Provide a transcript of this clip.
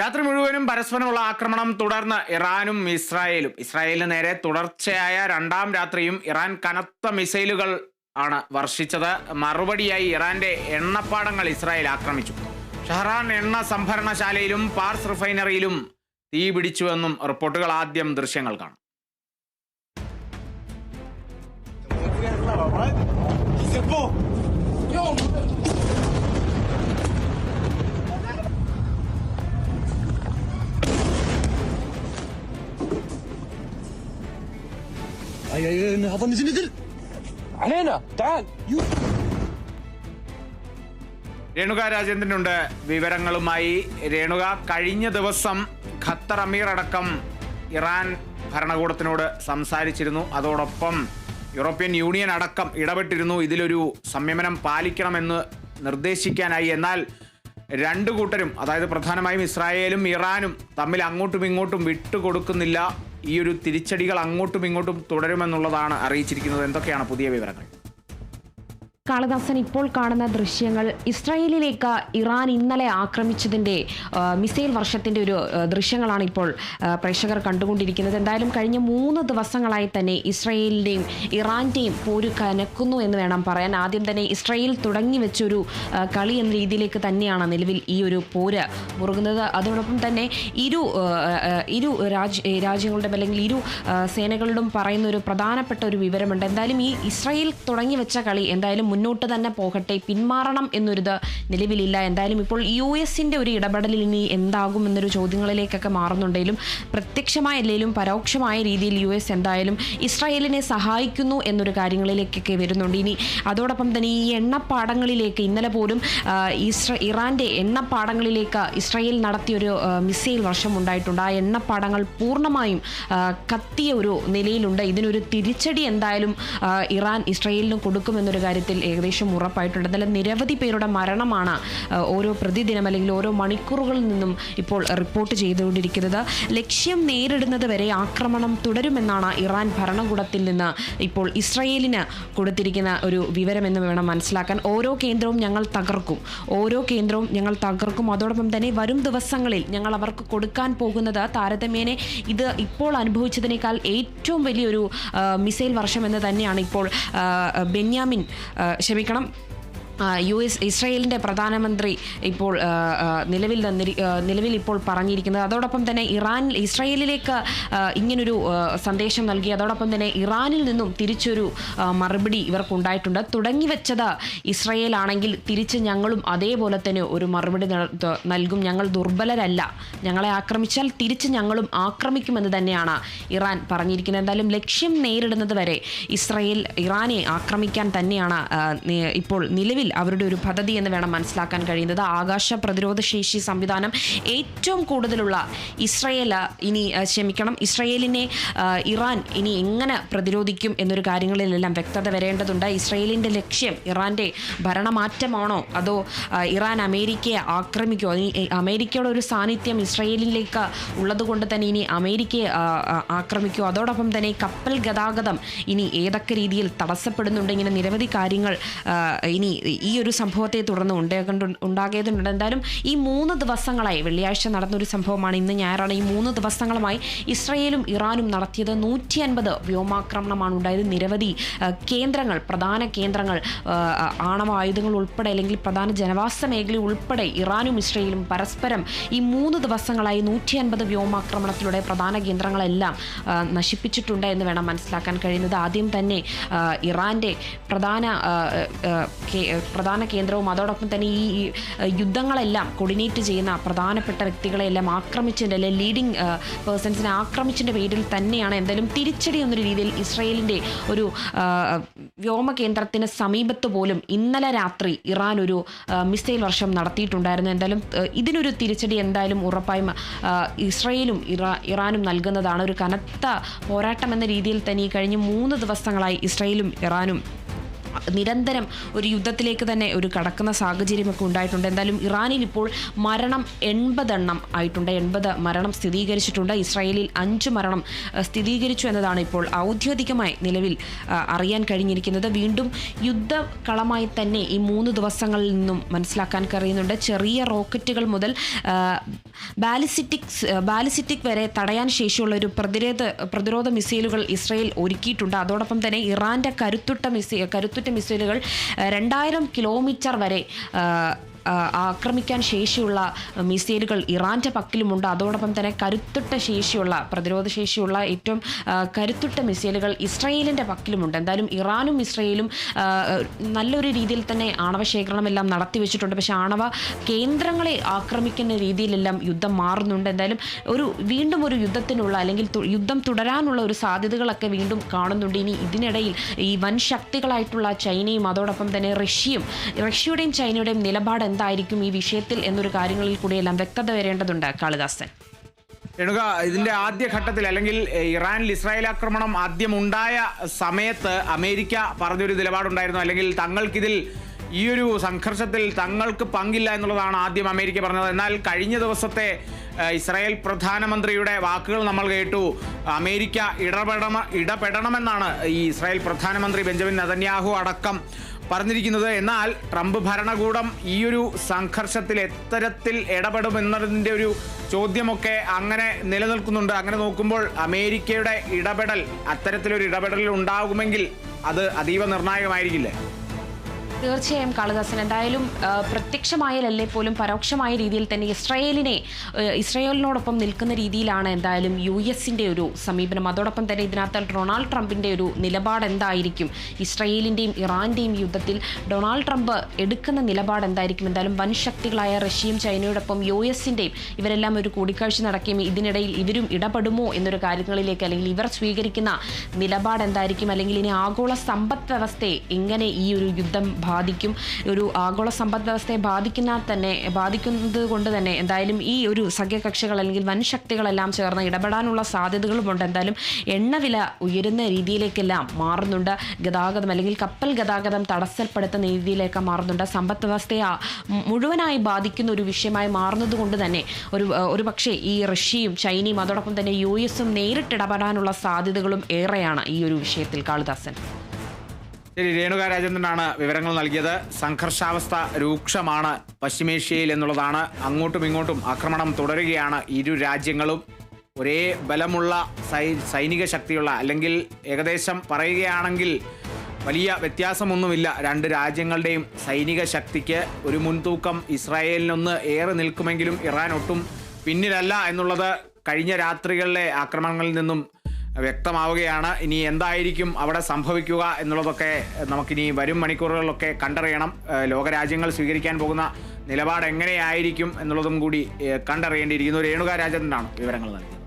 രാത്രി മുഴുവനും പരസ്പരമുള്ള ആക്രമണം തുടർന്ന് ഇറാനും ഇസ്രായേലും. ഇസ്രായേലിന് നേരെ തുടർച്ചയായ രണ്ടാം രാത്രിയും ഇറാൻ കനത്ത മിസൈലുകൾ ആണ് വർഷിച്ചത്. മറുപടിയായി ഇറാന്റെ എണ്ണപ്പാടങ്ങൾ ഇസ്രായേൽ ആക്രമിച്ചു. ഷഹറാൻ എണ്ണ സംഭരണശാലയിലും പാർസ് റിഫൈനറിയിലും തീ പിടിച്ചുവെന്നും റിപ്പോർട്ടുകൾ ആദ്യം ദൃശ്യങ്ങൾ കാണാം. هذا نزل نزل علينا تعال രേണുക രാജേന്ദ്രനുണ്ട് വിവരങ്ങളുമായി രേണുക കഴിഞ്ഞ ദിവസം ഖത്തർ അമീർ അടക്കം ഇറാൻ ഭരണകൂടത്തിനോട് സംസാരിച്ചിരുന്നു അതോടൊപ്പം യൂറോപ്യൻ യൂണിയൻ അടക്കം ഇടപെട്ടിരുന്നു ഇതിലൊരു സംയമനം പാലിക്കണമെന്ന് നിർദ്ദേശിക്കാനായി എന്നാൽ രണ്ടു കൂട്ടരും അതായത് പ്രധാനമായും ഇസ്രായേലും ഇറാനും തമ്മിൽ അങ്ങോട്ടും ഇങ്ങോട്ടും വിട്ടുകൊടുക്കുന്നില്ല ഈ ഒരു തിരിച്ചടികൾ അങ്ങോട്ടും ഇങ്ങോട്ടും തുടരുമെന്നുള്ളതാണ് അറിയിച്ചിരിക്കുന്നത്. എന്തൊക്കെയാണ് പുതിയ വിവരങ്ങൾ? കാളിദാസൻ ഇപ്പോൾ കാണുന്ന ദൃശ്യങ്ങൾ ഇസ്രായേലിലേക്ക് ഇറാൻ ഇന്നലെ ആക്രമിച്ചതിന്റെ മിസൈൽ വർഷത്തിന്റെ ഒരു ദൃശ്യങ്ങളാണ് ഇപ്പോൾ പ്രേക്ഷകർ കണ്ടുകൊണ്ടിരിക്കുന്നത്. എന്തായാലും കഴിഞ്ഞ മൂന്ന് ദിവസങ്ങളായി തന്നെ ഇസ്രായേലിന്റെയും ഇറാന്റെയും പോര് കനക്കുന്നു എന്ന് വേണം പറയാൻ. ആദ്യം തന്നെ ഇസ്രായേൽ തുടങ്ങി വെച്ചൊരു കളി എന്ന രീതിയിലേക്ക് തന്നെയാണ് നിലവിൽ ഈ ഒരു പോര് മുറുകുന്നത്. അതോടൊപ്പം തന്നെ ഇരു ഇരു രാജ്യ രാജ്യങ്ങളുടെ അല്ലെങ്കിൽ ഇരു സേനകളുടെയും പറയുന്ന ഒരു പ്രധാനപ്പെട്ട ഒരു വിവരമുണ്ട്. എന്തായാലും ഈ ഇസ്രായേൽ തുടങ്ങി വെച്ച കളി എന്തായാലും മുന്നോട്ട് തന്നെ പോകട്ടെ പിന്മാറണം എന്നൊരിത് നിലവിലില്ല. എന്തായാലും ഇപ്പോൾ യു എസിന്റെ ഒരു ഇടപെടലിൽ ഇനി എന്താകും എന്നൊരു ചോദ്യങ്ങളിലേക്കൊക്കെ മാറുന്നുണ്ടെങ്കിലും പ്രത്യക്ഷമായല്ലേലും പരോക്ഷമായ രീതിയിൽ യു എസ് എന്തായാലും ഇസ്രായേലിനെ സഹായിക്കുന്നു എന്നൊരു കാര്യങ്ങളിലേക്കൊക്കെ വരുന്നുണ്ട്. ഇനി അതോടൊപ്പം തന്നെ ഈ എണ്ണപ്പാടങ്ങളിലേക്ക് ഇന്നലെ പോലും ഇസ്ര ഇറാന്റെ എണ്ണപ്പാടങ്ങളിലേക്ക് ഇസ്രായേൽ നടത്തിയൊരു മിസൈൽ വർഷം ഉണ്ടായിട്ടുണ്ട്. ആ എണ്ണപ്പാടങ്ങൾ പൂർണമായും കത്തിയ ഒരു നിലയിലുണ്ട്. ഇതിനൊരു തിരിച്ചടി എന്തായാലും ഇറാൻ ഇസ്രായേലിന് കൊടുക്കുമെന്നൊരു കാര്യത്തിൽ ഏകദേശം ഉറപ്പായിട്ടുണ്ട്. എന്നാലും നിരവധി പേരുടെ മരണമാണ് ഓരോ പ്രതിദിനം അല്ലെങ്കിൽ ഓരോ മണിക്കൂറുകളിൽ നിന്നും ഇപ്പോൾ റിപ്പോർട്ട് ചെയ്തുകൊണ്ടിരിക്കുന്നത്. ലക്ഷ്യം നേരിടുന്നത് വരെ ആക്രമണം തുടരുമെന്നാണ് ഇറാൻ ഭരണകൂടത്തിൽ നിന്ന് ഇപ്പോൾ ഇസ്രയേലിന് കൊടുത്തിരിക്കുന്ന ഒരു വിവരമെന്ന് വേണം മനസ്സിലാക്കാൻ. ഓരോ കേന്ദ്രവും ഞങ്ങൾ തകർക്കും. ഓരോ കേന്ദ്രവും ഞങ്ങൾ തകർക്കും. അതോടൊപ്പം തന്നെ വരും ദിവസങ്ങളിൽ ഞങ്ങൾ അവർക്ക് കൊടുക്കാൻ പോകുന്നത് താരതമ്യേനെ ഇത് ഇപ്പോൾ അനുഭവിച്ചതിനേക്കാൾ ഏറ്റവും വലിയൊരു മിസൈൽ വർഷം എന്ന് തന്നെയാണ് ഇപ്പോൾ ബെന്യാമിൻ ക്ഷമിക്കണം. യു എസ് ഇസ്രയേലിന്റെ പ്രധാനമന്ത്രി ഇപ്പോൾ നിലവിൽ തന്നിരി നിലവിൽ ഇപ്പോൾ പറഞ്ഞിരിക്കുന്നത്. അതോടൊപ്പം തന്നെ ഇറാൻ ഇസ്രയേലിലേക്ക് ഇങ്ങനൊരു സന്ദേശം നൽകി. അതോടൊപ്പം തന്നെ ഇറാനിൽ നിന്നും തിരിച്ചൊരു മറുപടി ഇവർക്കുണ്ടായിട്ടുണ്ട്. തുടങ്ങി വെച്ചത് ഇസ്രായേൽ ആണെങ്കിൽ തിരിച്ച് ഞങ്ങളും അതേപോലെ തന്നെ ഒരു മറുപടി നൽകും. ഞങ്ങൾ ദുർബലരല്ല. ഞങ്ങളെ ആക്രമിച്ചാൽ തിരിച്ച് ഞങ്ങളും ആക്രമിക്കുമെന്ന് തന്നെയാണ് ഇറാൻ പറഞ്ഞിരിക്കുന്നത്. എന്തായാലും ലക്ഷ്യം നേരിടുന്നത് വരെ ഇസ്രയേൽ ഇറാനെ ആക്രമിക്കാൻ തന്നെയാണ് ഇപ്പോൾ നിലവിൽ അവരുടെ ഒരു പദ്ധതി എന്ന് വേണം മനസ്സിലാക്കാൻ കഴിയുന്നത്. ആകാശ പ്രതിരോധ ശേഷി സംവിധാനം ഏറ്റവും കൂടുതലുള്ള ഇസ്രയേൽ ഇനി ക്ഷമിക്കണം ഇസ്രയേലിനെ ഇറാൻ ഇനി എങ്ങനെ പ്രതിരോധിക്കും എന്നൊരു കാര്യങ്ങളിലെല്ലാം വ്യക്തത വരേണ്ടതുണ്ട്. ഇസ്രയേലിന്റെ ലക്ഷ്യം ഇറാന്റെ ഭരണമാറ്റമാണോ? അതോ ഇറാൻ അമേരിക്കയെ ആക്രമിക്കുമോ അമേരിക്കയുടെ ഒരു സാന്നിധ്യം ഇസ്രയേലിലേക്ക് ഉള്ളതുകൊണ്ട് തന്നെ ഇനി അമേരിക്കയെ ആക്രമിക്കുമോ അതോടൊപ്പം തന്നെ കപ്പൽ ഗതാഗതം ഇനി ഏതൊക്കെ രീതിയിൽ തടസ്സപ്പെടുന്നുണ്ട്? ഇങ്ങനെ നിരവധി കാര്യങ്ങൾ ഇനി ഈ ഒരു സംഭവത്തെ തുടർന്ന് ഉണ്ടാകേണ്ട ഉണ്ടാകേണ്ടതുണ്ട് എന്തായാലും ഈ മൂന്ന് ദിവസങ്ങളായി വെള്ളിയാഴ്ച നടന്നൊരു സംഭവമാണ് ഇന്ന് ഞായറാണ് ഈ മൂന്ന് ദിവസങ്ങളുമായി ഇസ്രയേലും ഇറാനും നടത്തിയത് നൂറ്റി അൻപത് വ്യോമാക്രമണമാണ് ഉണ്ടായത്. നിരവധി കേന്ദ്രങ്ങൾ പ്രധാന കേന്ദ്രങ്ങൾ ആണവ ആയുധങ്ങൾ ഉൾപ്പെടെ അല്ലെങ്കിൽ പ്രധാന ജനവാസ മേഖല ഉൾപ്പെടെ ഇറാനും ഇസ്രയേലും പരസ്പരം ഈ മൂന്ന് ദിവസങ്ങളായി നൂറ്റി അൻപത് വ്യോമാക്രമണത്തിലൂടെ പ്രധാന കേന്ദ്രങ്ങളെല്ലാം നശിപ്പിച്ചിട്ടുണ്ട് എന്ന് വേണം മനസ്സിലാക്കാൻ കഴിയുന്നത്. ആദ്യം തന്നെ ഇറാന്റെ പ്രധാന പ്രധാന കേന്ദ്രവും അതോടൊപ്പം തന്നെ ഈ യുദ്ധങ്ങളെല്ലാം കോർഡിനേറ്റ് ചെയ്യുന്ന പ്രധാനപ്പെട്ട വ്യക്തികളെല്ലാം ആക്രമിച്ചതിന്റെ അല്ലെങ്കിൽ ലീഡിംഗ് പേഴ്സൺസിനെ ആക്രമിച്ചതിന്റെ പേരിൽ തന്നെയാണ് എന്തായാലും തിരിച്ചടി എന്നൊരു രീതിയിൽ ഇസ്രയേലിന്റെ ഒരു വ്യോമ കേന്ദ്രത്തിന് സമീപത്ത് പോലും ഇന്നലെ രാത്രി ഇറാൻ ഒരു മിസൈൽ വർഷം നടത്തിയിട്ടുണ്ടായിരുന്നു. എന്തായാലും ഇതിനൊരു തിരിച്ചടി എന്തായാലും ഉറപ്പായും ഇസ്രയേലും ഇറാ ഇറാനും നൽകുന്നതാണ്. ഒരു കനത്ത പോരാട്ടം എന്ന രീതിയിൽ തന്നെ ഈ കഴിഞ്ഞ മൂന്ന് ദിവസങ്ങളായി ഇസ്രയേലും ഇറാനും നിരന്തരം ഒരു യുദ്ധത്തിലേക്ക് തന്നെ ഒരു കടക്കുന്ന സാഹചര്യമൊക്കെ ഉണ്ടായിട്ടുണ്ട്. എന്തായാലും ഇറാനിൽ ഇപ്പോൾ മരണം എൺപതെണ്ണം ആയിട്ടുണ്ട്. എൺപത് മരണം സ്ഥിരീകരിച്ചിട്ടുണ്ട്. ഇസ്രായേലിൽ അഞ്ച് മരണം സ്ഥിരീകരിച്ചു എന്നതാണ് ഇപ്പോൾ ഔദ്യോഗികമായി നിലവിൽ അറിയാൻ കഴിഞ്ഞിരിക്കുന്നത്. വീണ്ടും യുദ്ധകളമായി തന്നെ ഈ മൂന്ന് ദിവസങ്ങളിൽ നിന്നും മനസ്സിലാക്കാൻ കഴിയുന്നുണ്ട്. ചെറിയ റോക്കറ്റുകൾ മുതൽ ബാലിസിറ്റിക് ബാലിസിറ്റിക് വരെ തടയാൻ ശേഷിയുള്ള ഒരു പ്രതിരോധ പ്രതിരോധ മിസൈലുകൾ ഇസ്രായേൽ ഒരുക്കിയിട്ടുണ്ട്. അതോടൊപ്പം തന്നെ ഇറാന്റെ കരുത്തുറ്റ മിസൈ കരുത്തുറ്റ മിസൈലുകൾ രണ്ടായിരം കിലോമീറ്റർ വരെ ആക്രമിക്കാൻ ശേഷിയുള്ള മിസൈലുകൾ ഇറാന്റെ പക്കിലുമുണ്ട്. അതോടൊപ്പം തന്നെ കരുത്തുറ്റ ശേഷിയുള്ള പ്രതിരോധ ശേഷിയുള്ള ഏറ്റവും കരുത്തുട്ട മിസൈലുകൾ ഇസ്രയേലിന്റെ പക്കിലുമുണ്ട്. എന്തായാലും ഇറാനും ഇസ്രയേലും നല്ലൊരു രീതിയിൽ തന്നെ ആണവ ശേഖരണമെല്ലാം നടത്തി വെച്ചിട്ടുണ്ട്. പക്ഷേ ആണവ കേന്ദ്രങ്ങളെ ആക്രമിക്കുന്ന രീതിയിലെല്ലാം യുദ്ധം മാറുന്നുണ്ട്. എന്തായാലും ഒരു വീണ്ടും ഒരു യുദ്ധത്തിനുള്ള അല്ലെങ്കിൽ യുദ്ധം തുടരാനുള്ള ഒരു സാധ്യതകളൊക്കെ വീണ്ടും കാണുന്നുണ്ട്. ഇനി ഇതിനിടയിൽ ഈ വൻ ശക്തികളായിട്ടുള്ള ചൈനയും അതോടൊപ്പം തന്നെ റഷ്യയും റഷ്യയുടെയും ചൈനയുടെയും നിലപാട് എന്തായിരിക്കും ഈ വിഷയത്തിൽ എന്നൊരു കാര്യങ്ങളിൽ കൂടിയെല്ലാം വ്യക്തത വരേണ്ടതുണ്ട് കാളിദാസൻ. രേണുക ഇതിന്റെ ആദ്യ ഘട്ടത്തിൽ അല്ലെങ്കിൽ ഇറാനിൽ ഇസ്രായേൽ ആക്രമണം ആദ്യം ഉണ്ടായ സമയത്ത് അമേരിക്ക പറഞ്ഞൊരു നിലപാടുണ്ടായിരുന്നു. അല്ലെങ്കിൽ തങ്ങൾക്കിതിൽ ഈ ഒരു സംഘർഷത്തിൽ തങ്ങൾക്ക് പങ്കില്ല എന്നുള്ളതാണ് ആദ്യം അമേരിക്ക പറഞ്ഞത്. എന്നാൽ കഴിഞ്ഞ ദിവസത്തെ ഇസ്രായേൽ പ്രധാനമന്ത്രിയുടെ വാക്കുകൾ നമ്മൾ കേട്ടു. അമേരിക്ക ഇടപെടണ ഇടപെടണമെന്നാണ് ഈ ഇസ്രായേൽ പ്രധാനമന്ത്രി ബെഞ്ചമിൻ നതന്യാഹു അടക്കം പറഞ്ഞിരിക്കുന്നത് എന്നാൽ ട്രംപ് ഭരണകൂടം ഈ ഒരു സംഘർഷത്തിൽ എത്തരത്തിൽ ഇടപെടുമെന്നതിന്റെ ഒരു ചോദ്യമൊക്കെ അങ്ങനെ നിലനിൽക്കുന്നുണ്ട്. അങ്ങനെ നോക്കുമ്പോൾ അമേരിക്കയുടെ ഇടപെടൽ അത്തരത്തിലൊരു ഇടപെടൽ ഉണ്ടാകുമെങ്കിൽ അത് അതീവ നിർണായകമായിരിക്കില്ലേ? തീർച്ചയായും കാളിദാസൻ. എന്തായാലും പ്രത്യക്ഷമായാലല്ലേ പോലും പരോക്ഷമായ രീതിയിൽ തന്നെ ഇസ്രായേലിനെ ഇസ്രായേലിനോടൊപ്പം നിൽക്കുന്ന രീതിയിലാണ് എന്തായാലും യു എസിന്റെ ഒരു സമീപനം. അതോടൊപ്പം തന്നെ ഇതിനകത്ത് ഡൊണാൾഡ് ട്രംപിന്റെ ഒരു നിലപാട് എന്തായിരിക്കും? ഇസ്രായേലിന്റെയും ഇറാന്റെയും യുദ്ധത്തിൽ ഡൊണാൾഡ് ട്രംപ് എടുക്കുന്ന നിലപാട് എന്തായിരിക്കും? എന്തായാലും വൻ ശക്തികളായ റഷ്യയും ചൈനയോടൊപ്പം യു എസിന്റെയും ഇവരെല്ലാം ഒരു കൂടിക്കാഴ്ച നടക്കുകയും ഇതിനിടയിൽ ഇവരും ഇടപെടുമോ എന്നൊരു കാര്യങ്ങളിലേക്ക് അല്ലെങ്കിൽ ഇവർ സ്വീകരിക്കുന്ന നിലപാട് എന്തായിരിക്കും? അല്ലെങ്കിൽ ഇനി ആഗോള സമ്പദ് വ്യവസ്ഥയെ എങ്ങനെ ഈ ഒരു യുദ്ധം ബാധിക്കും. ഒരു ആഗോള സമ്പദ് വ്യവസ്ഥയെ ബാധിക്കുന്ന തന്നെ ബാധിക്കുന്നത് കൊണ്ട് തന്നെ എന്തായാലും ഈ ഒരു സഖ്യകക്ഷികൾ അല്ലെങ്കിൽ വൻ ശക്തികളെല്ലാം ചേർന്ന് ഇടപെടാനുള്ള സാധ്യതകളുമുണ്ട്. എന്തായാലും എണ്ണവില ഉയരുന്ന രീതിയിലേക്കെല്ലാം മാറുന്നുണ്ട്. ഗതാഗതം അല്ലെങ്കിൽ കപ്പൽ ഗതാഗതം തടസ്സപ്പെടുത്തുന്ന രീതിയിലേക്ക് മാറുന്നുണ്ട്. സമ്പദ് വ്യവസ്ഥയെ മുഴുവനായി ബാധിക്കുന്ന ഒരു വിഷയമായി മാറുന്നത് കൊണ്ട് തന്നെ ഒരു ഒരു പക്ഷേ ഈ റഷ്യയും ചൈനയും അതോടൊപ്പം തന്നെ യു എസും നേരിട്ടിടപെടാനുള്ള സാധ്യതകളും ഏറെയാണ് ഈ ഒരു വിഷയത്തിൽ കാളിദാസൻ. ശരി രേണുക രാജേന്ദ്രനാണ് വിവരങ്ങൾ നൽകിയത്. സംഘർഷാവസ്ഥ രൂക്ഷമാണ് പശ്ചിമേഷ്യയിൽ എന്നുള്ളതാണ്. അങ്ങോട്ടും ഇങ്ങോട്ടും ആക്രമണം തുടരുകയാണ് ഇരു രാജ്യങ്ങളും. ഒരേ ബലമുള്ള സൈനിക ശക്തിയുള്ള അല്ലെങ്കിൽ ഏകദേശം പറയുകയാണെങ്കിൽ വലിയ വ്യത്യാസമൊന്നുമില്ല. രണ്ട് രാജ്യങ്ങളുടെയും സൈനിക ശക്തിക്ക് ഒരു മുൻതൂക്കം ഇസ്രായേലിനൊന്ന് ഏറെ നിൽക്കുമെങ്കിലും ഇറാൻ ഒട്ടും പിന്നിലല്ല എന്നുള്ളത് കഴിഞ്ഞ രാത്രികളിലെ ആക്രമണങ്ങളിൽ നിന്നും വ്യക്തമാവുകയാണ്. ഇനി എന്തായിരിക്കും അവിടെ സംഭവിക്കുക എന്നുള്ളതൊക്കെ നമുക്കിനി വരും മണിക്കൂറുകളിലൊക്കെ കണ്ടറിയണം. ലോകരാജ്യങ്ങൾ സ്വീകരിക്കാൻ പോകുന്ന നിലപാട് എങ്ങനെയായിരിക്കും എന്നുള്ളതും കൂടി കണ്ടറിയേണ്ടിയിരിക്കുന്നു. രേണുക രാജേന്ദ്രനാണ് വിവരങ്ങൾ നൽകിയത്.